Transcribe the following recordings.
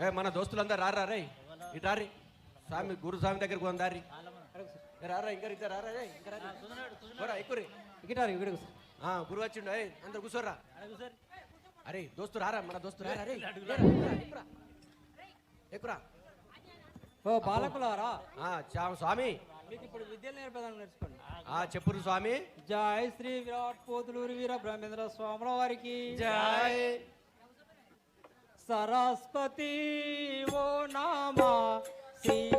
ఏ మన దోస్తులందరూ రారా రే? ఇటు రారి. స్వామి గురు స్వామి దగ్గరికి ఏ రారా ఇంకా ఇద్దరు రారా రే? ఇంకా ఎక్కురి. ఇక్కడ ఇక్కడ ఆ, గురువు వచ్చిండు. ఏ అందరు కూర్చోరా అరే దోస్తు రారా మన దోస్తు రారా రే? ఎక్కురా ఓ బాలకులారా? స్వామి. ఇప్పుడు విద్యలు నేర్పదాన్ని నేర్చుకోండి. ఆ చెప్పురు స్వామి. జై శ్రీ విరాట్ పోతులూరి వీర బ్రహ్మేంద్ర స్వాముల వారికి. జై. సరస్వతి ఓ నామా శివాయ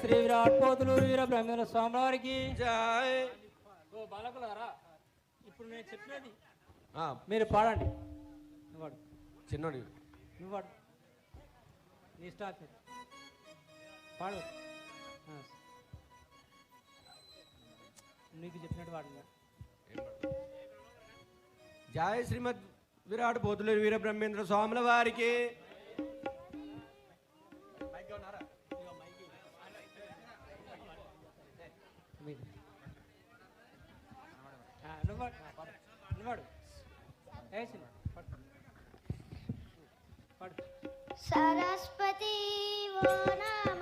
శ్రీ విరాట్ పోతులూరు వీర బ్రహ్మేంద్ర స్వామి వారికి. జై. ఓ బాలకులారా ఇప్పుడు నేను మీరు పాడండి. నువ్వు పాడు చిన్నోడి నువ్వు పాడు. నీ. నీకు చెప్పినట్టు పాడు? జయ శ్రీమద్ విరాట్ పోతులూరి వీరబ్రహ్మేంద్ర స్వాముల వారికి. సరస్వతి ఓ నమ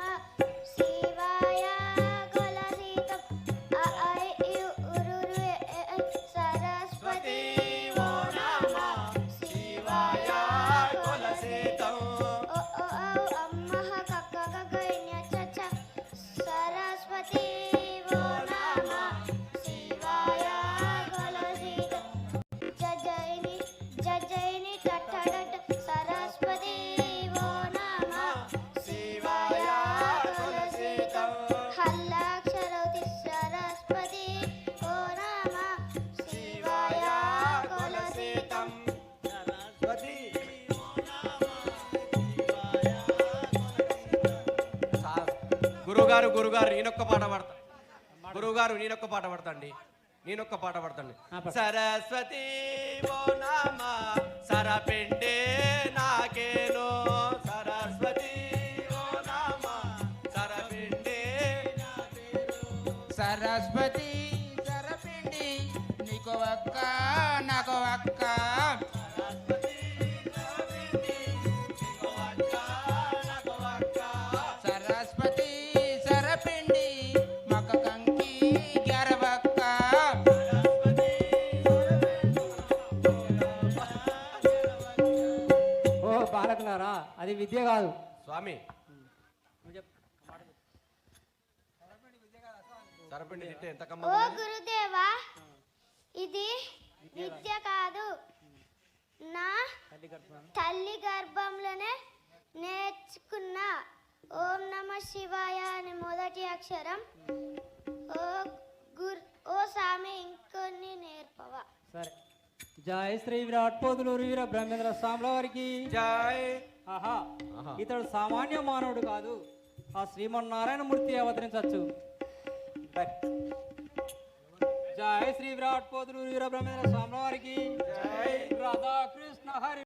గురుగారు గురుగారు నేనొక్క పాట పాడతా. గురుగారు నేనొక్క పాట పడతాండి. నేనొక్క పాట పడతాండి. సరస్వతి ఓ నామ సరపిండే నాకేను సరస్వతి ఓ నామ సరపిండే సరస్వతి సరపిండి నీకు ఒక్క బాలకులారా అది విద్య కాదు. స్వామి. ఓ గురుదేవా ఇది విద్య కాదు. నా తల్లి గర్భం. తల్లి గర్భంలోనే నేర్చుకున్న. ఓం నమ శివాయ అని మొదటి అక్షరం. ఓ గుర్ ఓ సామి ఇంకొన్ని నేర్పవా? సరే. జయ శ్రీ విరాట్ పోతులూరు వీర బ్రహ్మేంద్ర స్వాముల వారికి. జై. ఆహా. ఇతడు సామాన్య మానవుడు కాదు. ఆ శ్రీమన్నారాయణమూర్తి అవతరించవచ్చు. జయ శ్రీ విరాట్ పోతులూరు వీర బ్రహ్మేంద్ర స్వాముల వారికి. రాధాకృష్ణ హరి